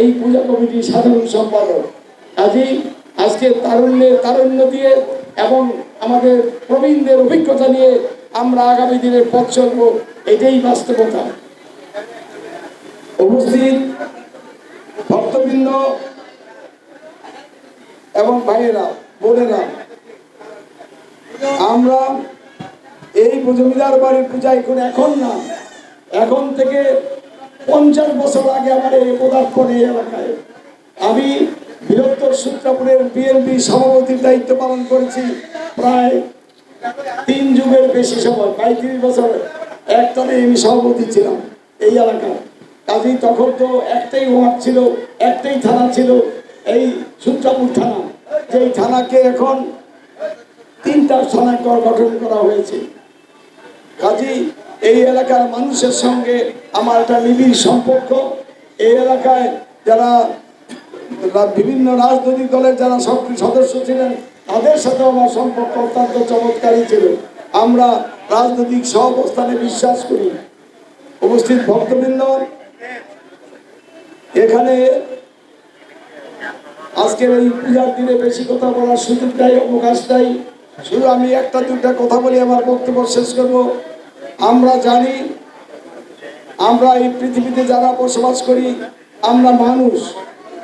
এই পূজা কমিটির সাধারণ সম্পাদক। কাজেই আজকে তারুণ্যে তারুণ্য দিয়ে এবং আমাদের প্রবীণদের অভিজ্ঞতা নিয়ে আমরা আগামী দিনে পথ চলব, এটাই বাস্তবতা। উপস্থিত ভক্তবৃন্দ এবং ভাইয়েরা, বোনেরা, আমরা এই জমিদার বাড়ির পূজা এখন এখন না, এখন থেকে পঞ্চাশ বছর আগে আমার এই পদার্পণ এই এলাকায়। আমি বৃহত্তর সূত্রাপুরের বিএনপি সভাপতির দায়িত্ব পালন করেছি প্রায় তিন যুগের বেশি সময় পঁয়ত্রিশ বছর। একটানে আমি সভাপতি ছিলাম এই এলাকায়। কাজেই তখন তো একটাই ওয়ার্ড ছিল, একটাই থানা ছিল, এই সূত্রাপুর থানা। যেই থানাকে এখন তিনটা থানা ক- গঠন করা হয়েছে। কাজেই এই এলাকার মানুষের সঙ্গে আমার একটা নিবিড় সম্পর্ক। এই এলাকায় যারা বিভিন্ন রাজনৈতিক দলের যারা সক্রিয় সদস্য ছিলেন, তাদের সাথে আমার সম্পর্ক অত্যন্ত চমৎকারই ছিল। আমরা রাজনৈতিক সহাবস্থানে বিশ্বাস করি। উপস্থিত ভক্তবৃন্দ, এখানে আজকের এই পূজার দিনে বেশি কথা বলার সুযোগ নাই অবকাশ নাই শুধু আমি একটা দুটা কথা বলি, আমার বক্তব্য শেষ করব। আমরা জানি, আমরা এই পৃথিবীতে যারা বসবাস করি, আমরা মানুষ।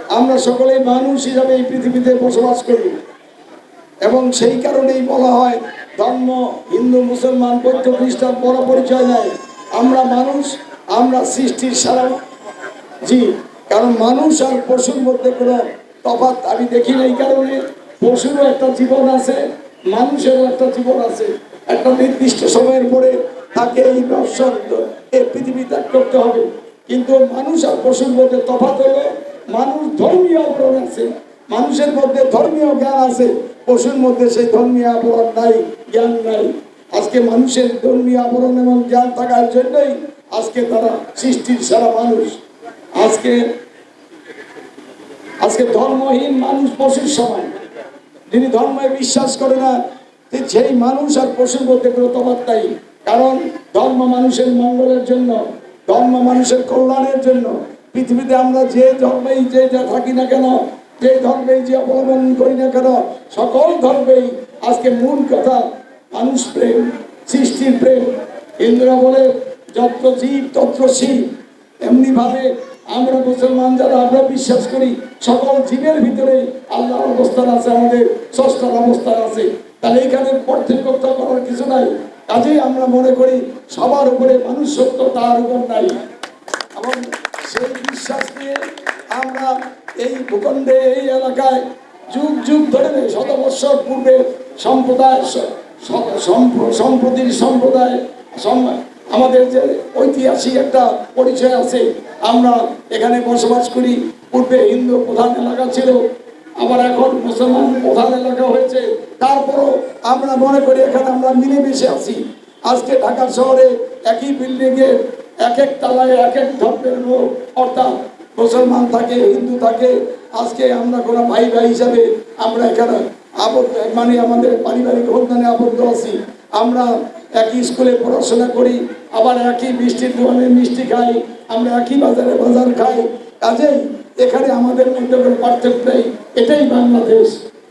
আমরা সকলেই মানুষ হিসাবে এই পৃথিবীতে বসবাস করি। এবং সেই কারণেই বলা হয়, ধর্ম, হিন্দু, মুসলমান, বৌদ্ধ, খ্রিস্টান, বড় পরিচয় নেয় আমরা মানুষ, আমরা সৃষ্টির সারা জি কারণ মানুষ আর পশুর মধ্যে কোনো তফাৎ আমি দেখি না এই কারণে। পশুরও একটা জীবন আছে, মানুষেরও একটা জীবন আছে। একটা নির্দিষ্ট সময়ের পরে তাকে এই নশ্বর এই পৃথিবী ত্যাগ করতে হবে। কিন্তু মানুষ আর পশুর মধ্যে তফাৎ হলো, মানুষ ধর্মীয় আবরণ আছে, মানুষের মধ্যে ধর্মীয় জ্ঞান আছে, পশুর মধ্যে সেই ধর্মীয় আবরণ নাই, জ্ঞান নাই। আজকে মানুষের ধর্মীয় আবরণ এবং জ্ঞান থাকার জন্যই আজকে তারা সৃষ্টির সারা মানুষ। আজকে আজকে ধর্মহীন মানুষ পশুর সমান। যিনি ধর্মে বিশ্বাস করে না, সেই মানুষ আর পশুর মধ্যে কোনো তফাৎ নাই। কারণ ধর্ম মানুষের মঙ্গলের জন্য, ধর্ম মানুষের কল্যাণের জন্য, পৃথিবীতে আমরা যে ধর্মেই যে যা থাকি না কেন, যে ধর্মেই যে অবলম্বন করি না কেন, সকল ধর্মেই আজকে মূল কথা মানুষ প্রেম, সৃষ্টির প্রেম। ইন্দ্রা বলে, যত্র জীব, তত্র শিব। এমনি ভাবে আমরা মুসলমান যারা, আমরা বিশ্বাস করি, সকল জীবের ভিতরে আল্লাহর অবস্থান আছে, আমাদের ষষ্ঠার অবস্থান আছে। তাহলে এখানে পার্থক্য করার কিছু নাই। কাজেই আমরা মনে করি সবার উপরে মানুষ সত্য তার উপর নাই। এবং সেই বিশ্বাস নিয়ে আমরা এই ভূখণ্ডে, এই এলাকায় যুগ যুগ ধরে শত বৎসর পূর্বে সম্প্রদায় সম্প্রতির সম্প্রদায়, সম- আমাদের যে ঐতিহাসিক একটা পরিচয় আছে, আমরা এখানে বসবাস করি। পূর্বে হিন্দু প্রধান এলাকা ছিল আবার এখন মুসলমান প্রধান এলাকা হয়েছে। তারপরও আমরা মনে করি এখানে আমরা মিলেমিশে আছি। আজকে ঢাকা শহরে একই বিল্ডিংয়ে এক এক তলায় এক এক ধর্মের লোক, অর্থাৎ মুসলমান থাকে, হিন্দু থাকে। আজকে আমরা কোনো ভাই ভাই হিসাবে আমরা এখানে আবদ্ধ মানে আমাদের পারিবারিক অনুদানে আবদ্ধ আছি। আমরা একই স্কুলে পড়াশোনা করি, আবার একই মিষ্টির দোকানে মিষ্টি খাই, আমরা একই বাজারে বাজার খাই। কাজেই এখানে আমাদের মধ্যে কোনো পার্থক্য নেই। এটাই বাংলাদেশ।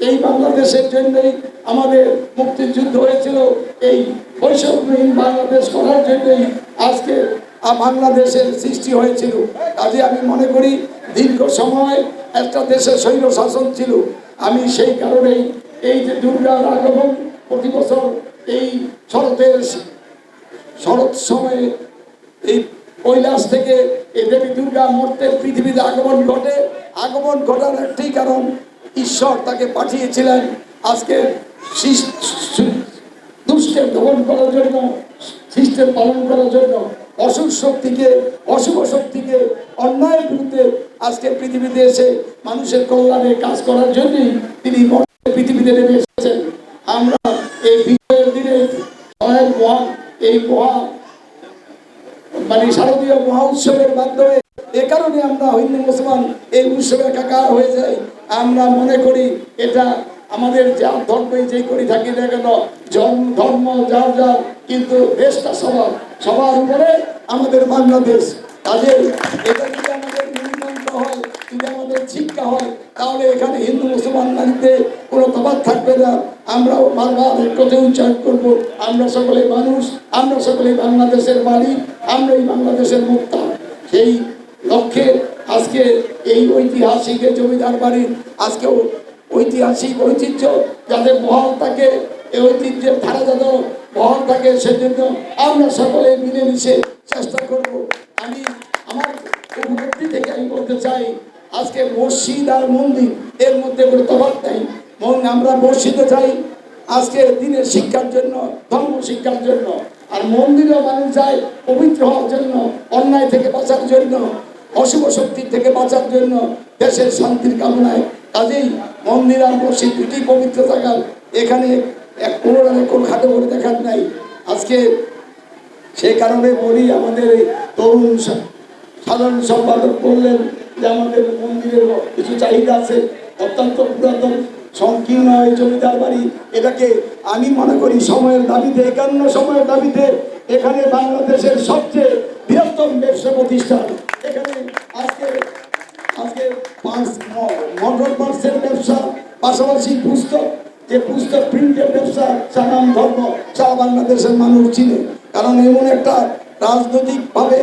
এই বাংলাদেশের জন্যই আমাদের মুক্তিযুদ্ধ হয়েছিল। এই বৈষম্যহীন বাংলাদেশ করার জন্যই আজকে বাংলাদেশের সৃষ্টি হয়েছিল। কাজে আমি মনে করি, দীর্ঘ সময় একটা দেশের স্বৈর শাসন ছিল। আমি সেই কারণেই এই যে দুর্গার আগমন প্রতি বছর এই শরতের শরৎ সময়ে এই কৈলাস থেকে এই দেবী দুর্গা মূর্তের পৃথিবীতে আগমন ঘটে। আগমন ঘটার একটি কারণ ঈশ্বর তাকে পাঠিয়েছিলেন। আজকে দুষ্টের দমন করার জন্য সিস্টেম পালন করার জন্য অসুখ শক্তিকে, অশুভ শক্তিকে অন্যায়ের বিরুদ্ধে আজকে পৃথিবীতে এসে মানুষের কল্যাণে কাজ করার জন্যই তিনি পৃথিবীতে নেমে এসেছেন আমরা এই বিজয়ের দিনে ছয়ের মহা এই মহা মানে শারদীয় মহা উৎসবের মাধ্যমে এ কারণে আমরা হিন্দু মুসলমান এই উৎসবে একাকার হয়ে যাই আমরা মনে করি এটা আমাদের যা ধর্মই যে করি থাকি না কেন ধর্ম, যার যার, কিন্তু দেশটা সবার সবার উপরে আমাদের বাংলাদেশ। কাজে এটা যদি আমাদের মূলমন্ত্র হয়, যদি আমাদের শিক্ষা হয়, তাহলে এখানে হিন্দু, মুসলমান নারীতে কোনো তফাৎ থাকবে না। আমরাও বারবার এক উচ্চারণ করব। আমরা সকলে মানুষ, আমরা সকলে বাংলাদেশের মালিক, আমরাই বাংলাদেশের মুক্তা। সেই লক্ষ্যে আজকে এই ঐতিহাসিক জমিদার বাড়ির আজকেও ঐতিহাসিক ঐতিহ্য যাতে বহাল থাকে, এই ঐতিহ্যের ধারা যাতে বহাল থাকে, সেজন্য আমরা সকলে মিলেমিশে চেষ্টা করব। আমি আমার উপলব্ধি থেকে আমি বলতে চাই, আজকে মসজিদ আর মন্দির, এর মধ্যে কোনো তফাৎ নাই। এবং আমরা মসজিদে যাই, আজকে দিনের শিক্ষার জন্য, ধর্ম শিক্ষার জন্য, আর মন্দিরেও মানুষ যায় পবিত্র হওয়ার জন্য, অন্যায় থেকে বাঁচার জন্য। অশুভ শক্তি থেকে বাঁচার জন্য দেশের শান্তির কামনায় কাজেই মন্দির আর মসজিদ দুটি পবিত্র থাকার এখানে এক কোনো কোনো খাতে বলে দেখার নাই। আজকে সেই কারণে বলি আমাদের এই তরুণ সাধারণ সম্পাদক বললেন যে আমাদের মন্দিরের কিছু চাহিদা আছে, অত্যন্ত পুরাতন, সংকীর্ণ এই জমিদার বাড়ি। এটাকে আমি মনে করি সময়ের দাবিতে, একান্ন সময়ের দাবিতে এখানে বাংলাদেশের সবচেয়ে বৃহত্তম ব্যবসা প্রতিষ্ঠান এখানে আজকে আজকে পাঁচ মোটর পার্সের ব্যবসা পাশাপাশি পুস্তক যে পুস্তক প্রিন্টের ব্যবসা সানাম ধর্ম সারা বাংলাদেশের মানুষ চিনে। কারণ এমন একটা রাজনৈতিকভাবে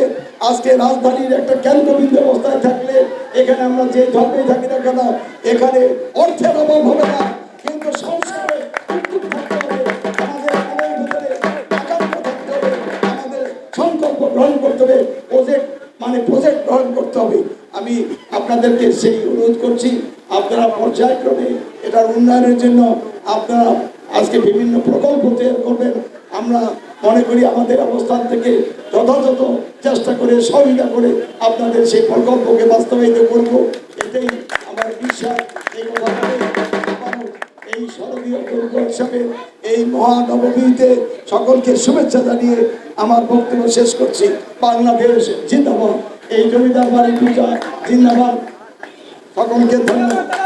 আজকে রাজধানীর একটা কেন্দ্রবিন্দু অবস্থায় থাকলে এখানে আমরা যে ধর্মে থাকি না কেন, এখানে অর্থের অভাব হবে না, কিন্তু সংস্কারে সংকল্প গ্রহণ করতে হবে প্রজেক্ট মানে প্রজেক্ট গ্রহণ করতে হবে। আমি আপনাদেরকে সেই অনুরোধ করছি, আপনারা পর্যায়ক্রমে এটার উন্নয়নের জন্য আপনারা আজকে বিভিন্ন প্রকল্প তৈরি করবেন। আমরা মনে করি আমাদের অবস্থান থেকে যথাযথ চেষ্টা করে, সহযোগিতা করে আপনাদের সেই প্রকল্পকে বাস্তবায়িত করব। এটাই আমার বিশ্বাস। এই এই শরদীয় হিসাবে এই মহানবমীতে সকলকে শুভেচ্ছা জানিয়ে আমার বক্তব্য শেষ করছি। বাংলাদেশ জিন্দাবাদ। এই জমিদার বাড়ি পূজা জিন্দাবাদ। সকলকে ধন্যবাদ।